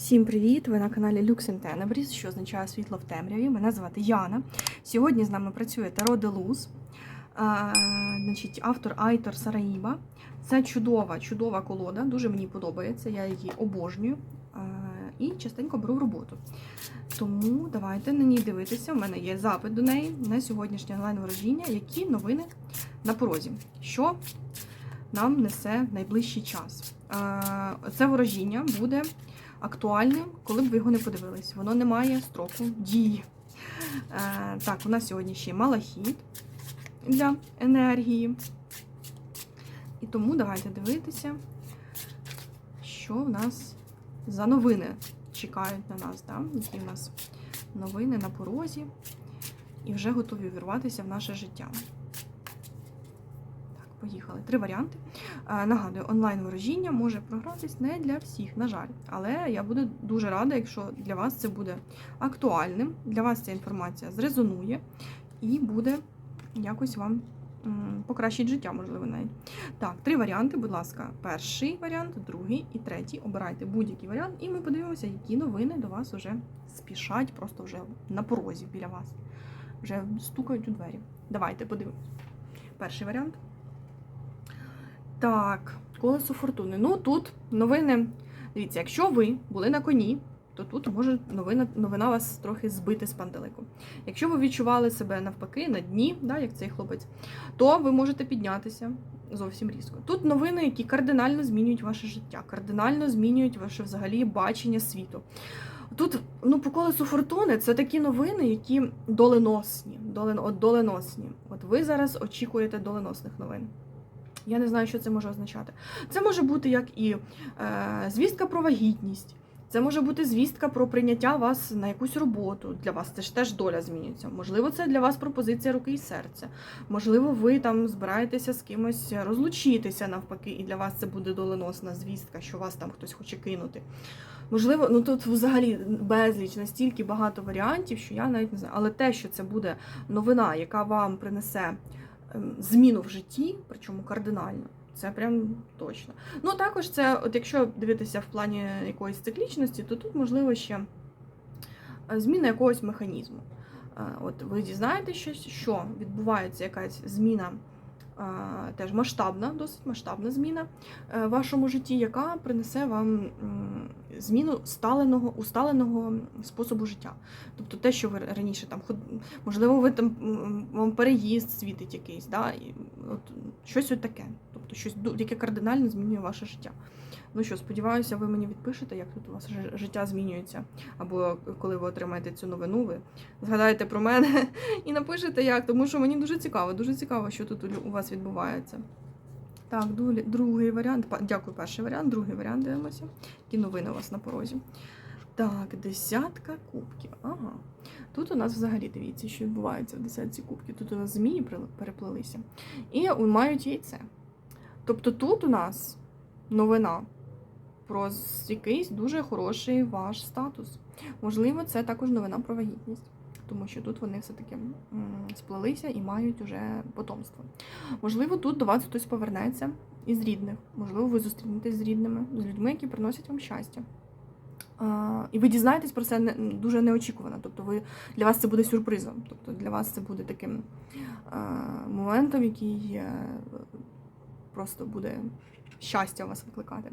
Всім привіт! Ви на каналі Lux in Tenebris, що означає світло в темряві. Мене звати Яна. Сьогодні з нами працює Таро де Луз, значить, автор Айтор Сараїба. Це чудова, чудова колода, дуже мені подобається, я її обожнюю і частенько беру в роботу. Тому давайте на ній дивитися. У мене є запит до неї на сьогоднішнє онлайн-ворожіння, які новини на порозі. Що нам несе найближчий час? Це ворожіння буде актуальним, коли б ви його не подивились. Воно не має строку дії. Е, так, у нас сьогодні ще малахіт для енергії. І тому давайте дивитися, що в нас за новини чекають на нас, да? які в нас новини на порозі, і вже готові увірватися в наше життя. Поїхали. Три варіанти. Е, Нагадую, онлайн-ворожіння може програтись не для всіх, на жаль. Але я буду дуже рада, якщо для вас це буде актуальним, для вас ця інформація зрезонує і буде якось вам покращить життя, можливо, навіть. Так, три варіанти, будь ласка. Перший варіант, другий і третій. Обирайте будь-який варіант, і ми подивимося, які новини до вас вже спішать, просто вже на порозі біля вас. Вже стукають у двері. Давайте подивимось. Перший варіант. Так, колесо фортуни. Ну тут новини. Дивіться, якщо ви були на коні, то тут може новина, новина вас трохи збити з пантелику. Якщо ви відчували себе навпаки на дні, да, як цей хлопець, то ви можете піднятися зовсім різко. Тут новини, які кардинально змінюють ваше життя, кардинально змінюють ваше взагалі бачення світу. Тут, ну, по колесу фортуни це такі новини, які доленосні. Долен, от доленосні. От ви зараз очікуєте доленосних новин. Я не знаю, що це може означати. Це може бути як і е, звістка про вагітність, це може бути звістка про прийняття вас на якусь роботу. Для вас це ж теж доля змінюється. Можливо, це для вас пропозиція руки і серця. Можливо, ви там збираєтеся з кимось розлучитися навпаки, і для вас це буде доленосна звістка, що вас там хтось хоче кинути. Можливо, ну тут взагалі безліч настільки багато варіантів, що я навіть не знаю. Але те, що це буде новина, яка вам принесе зміну в житті, причому кардинально. Це прям точно. Ну також це, от якщо дивитися в плані якоїсь циклічності, то тут можливо ще е, зміна якогось механізму. Е, От ви дізнаєтеся, що відбувається якась зміна, теж масштабна, досить масштабна зміна е, в вашому житті, яка принесе вам зміну сталеного, усталеного способу життя. Тобто те, що ви раніше там можливо, ви там вам переїзд світить якийсь, да? от, щось от таке. Тобто щось яке кардинально змінює ваше життя. Ну що, сподіваюся, ви мені відпишете, як тут у вас життя змінюється. Або коли ви отримаєте цю новину, ви згадаєте про мене і напишете як, тому що мені дуже цікаво, дуже цікаво, що тут у вас відбувається. Так, другий варіант. Дякую, перший варіант, другий варіант дивимося. Які новини у вас на порозі. Так, десятка кубків. Ага. Тут у нас взагалі дивіться, що відбувається в десятці кубків. Тут у нас змії переплелися. І мають яйце. Тобто тут у нас новина про якийсь дуже хороший ваш статус. Можливо, це також новина про вагітність, тому що тут вони все-таки сплелися і мають уже потомство. Можливо, тут до вас хтось повернеться із рідних. Можливо, ви зустрінетесь з рідними, з людьми, які приносять вам щастя. І ви дізнаєтесь про це дуже неочікувано. Тобто, ви для вас це буде сюрпризом. Тобто для вас це буде таким моментом, який е, просто буде щастя вас викликати.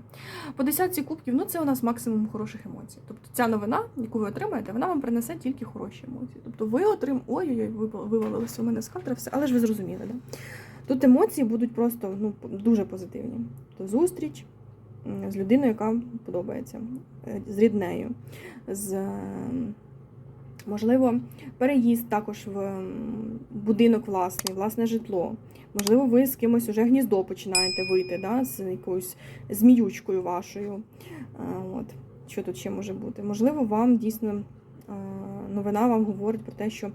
По десятці кубків, ну це у нас максимум хороших емоцій. Тобто ця новина, яку ви отримаєте, вона вам принесе тільки хороші емоції. Тобто ви отримаєте, ой-ой-ой, вивалилося у мене з кадра, все, але ж ви зрозуміли, да? Тут емоції будуть просто ну, дуже позитивні. То зустріч з людиною, яка подобається, е, з ріднею, з можливо, переїзд також в будинок власний, власне житло. Можливо, ви з кимось уже гніздо починаєте вийти, да, з якоюсь зміючкою вашою. От. Що тут ще може бути? Можливо, вам дійсно новина вам говорить про те, що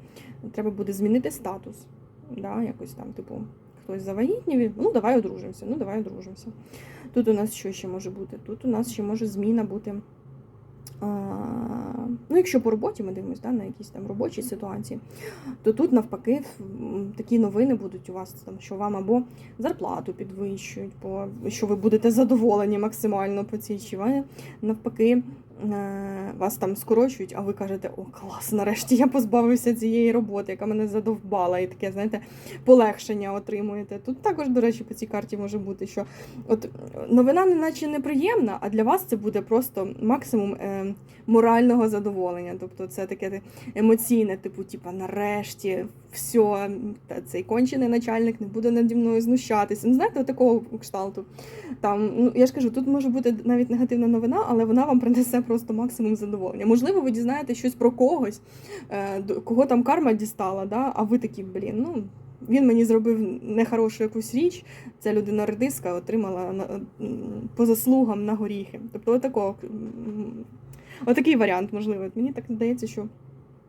треба буде змінити статус. Да, якось там, типу, хтось завагітнів, ну давай одружимося, ну давай одружимося. Тут у нас що ще може бути? Тут у нас ще може зміна бути. Ну, якщо по роботі ми дивимося да, на якісь там робочі ситуації, то тут навпаки такі новини будуть у вас, там, що вам або зарплату підвищують, бо що ви будете задоволені максимально по цій чи навпаки вас там скорочують, а ви кажете, о, клас, нарешті я позбавився цієї роботи, яка мене задовбала, і таке, знаєте, полегшення отримуєте. Тут також, до речі, по цій карті може бути, що от новина не наче неприємна, а для вас це буде просто максимум е, морального задоволення. Тобто це таке емоційне, типу, типа, нарешті, все, цей кончений начальник не буде наді мною знущатися. Ну, знаєте, такого кшталту. Там, ну я ж кажу, тут може бути навіть негативна новина, але вона вам принесе просто максимум задоволення. Можливо, ви дізнаєте щось про когось, е, кого там карма дістала, да? а ви такі, блін, ну. Він мені зробив нехорошу якусь річ, ця людина редиска отримала по заслугам на горіхи. Тобто отакого, отакий варіант можливо. Мені так здається, що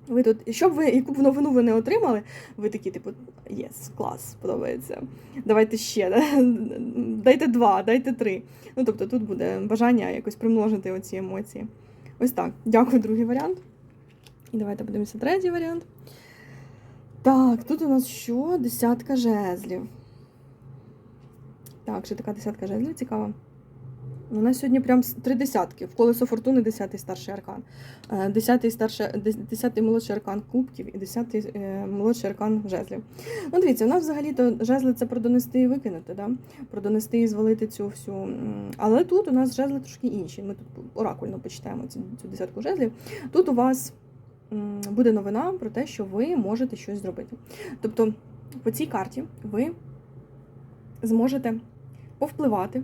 ви тут, щоб ви яку б новину ви не отримали, ви такі, типу, єс, клас, подобається. Давайте ще, дайте два, дайте три. Ну, тобто тут буде бажання якось примножити оці емоції. Ось так. Дякую, другий варіант. І давайте подивимося третій варіант. Так, тут у нас що? Десятка жезлів. Так, ще така десятка жезлів цікава. Нас сьогодні прям три десятки. В колесо фортуни десятий старший аркан. Е, Десятий старший, десятий молодший аркан кубків і десятий е, молодший аркан жезлів. Ну, дивіться, у нас взагалі-то жезли це про донести і викинути, да? про донести і звалити цю всю. Але тут у нас жезли трошки інші. Ми тут оракульно почитаємо цю, цю десятку жезлів. Тут у вас буде новина про те, що ви можете щось зробити. Тобто, по цій карті ви зможете повпливати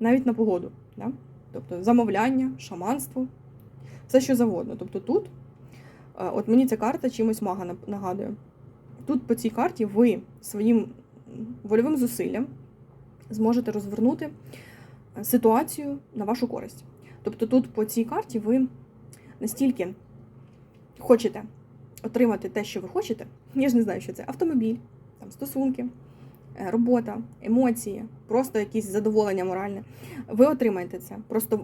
навіть на погоду. Да? Тобто замовляння, шаманство, все що завгодно. Тобто тут, е, от мені ця карта чимось мага нагадує. Тут по цій карті ви своїм вольовим зусиллям зможете розвернути е, ситуацію на вашу користь. Тобто тут по цій карті ви настільки хочете отримати те, що ви хочете, я ж не знаю, що це автомобіль, там, стосунки, робота, емоції, просто якісь задоволення моральне. Ви отримаєте це. Просто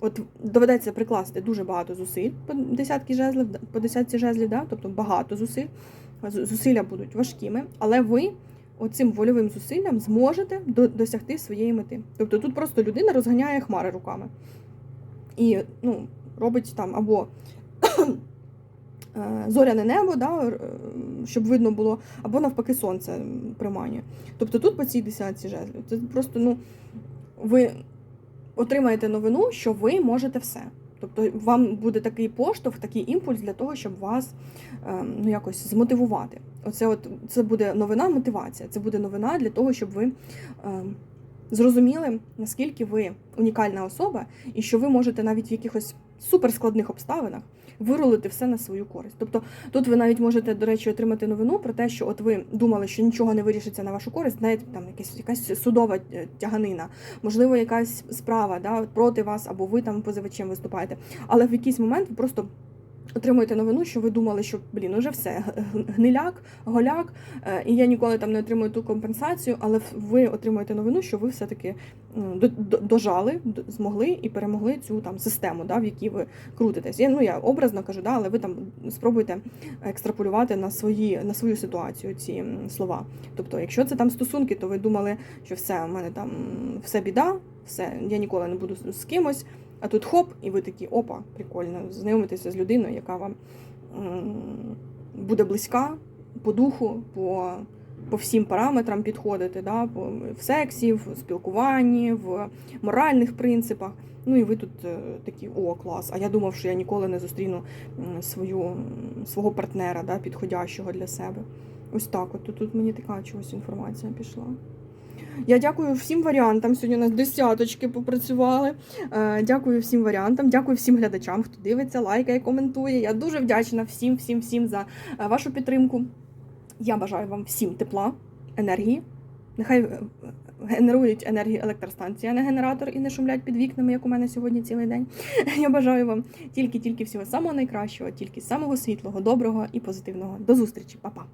от доведеться прикласти дуже багато зусиль по десятки жезлів, по десятці жезлів, да? тобто багато зусиль. Зусилля будуть важкими, але ви оцим вольовим зусиллям зможете до- досягти своєї мети. Тобто тут просто людина розганяє хмари руками і ну, робить там або е, зоряне небо, да, е, щоб видно було, або навпаки сонце приманює. Тобто тут по цій десятці жезлів. Це просто ну, ви отримаєте новину, що ви можете все. Тобто вам буде такий поштовх, такий імпульс для того, щоб вас ем, ну, якось змотивувати. Оце от, це буде новина мотивація. Це буде новина для того, щоб ви ем, зрозуміли, наскільки ви унікальна особа, і що ви можете навіть в якихось суперскладних обставинах вирулити все на свою користь. Тобто тут ви навіть можете, до речі, отримати новину про те, що от ви думали, що нічого не вирішиться на вашу користь, навіть там якась, якась судова е, тяганина, можливо, якась справа да, проти вас, або ви там позивачем виступаєте. Але в якийсь момент ви просто отримуєте новину, що ви думали, що блін, уже все, гниляк, голяк, е, і я ніколи там не отримую ту компенсацію, але ви отримуєте новину, що ви все-таки до- дожали, змогли і перемогли цю там систему, да, в якій ви крутитесь. Я, ну, я образно кажу, да, але ви там спробуйте екстраполювати на, свої, на свою ситуацію ці слова. Тобто, якщо це там стосунки, то ви думали, що все, у мене там все біда, все, я ніколи не буду з- кимось. А тут хоп, і ви такі, опа, прикольно, знайомитеся з людиною, яка вам буде близька по духу, по, по всім параметрам підходити, да, в сексі, в спілкуванні, в моральних принципах. Ну і ви тут е, такі, о, клас. А я думав, що я ніколи не зустріну свою, свого партнера, да, підходящого для себе. Ось так. От тут мені така чогось інформація пішла. Я дякую всім варіантам. Сьогодні у нас десяточки попрацювали. Е, Дякую всім варіантам, дякую всім глядачам, хто дивиться, лайкає, коментує. Я дуже вдячна всім, всім, всім за е, вашу підтримку. Я бажаю вам всім тепла, енергії. Нехай е, генерують енергію електростанції, а не генератор і не шумлять під вікнами, як у мене сьогодні цілий день. Я бажаю вам тільки-тільки всього самого найкращого, тільки самого світлого, доброго і позитивного. До зустрічі, Па-па!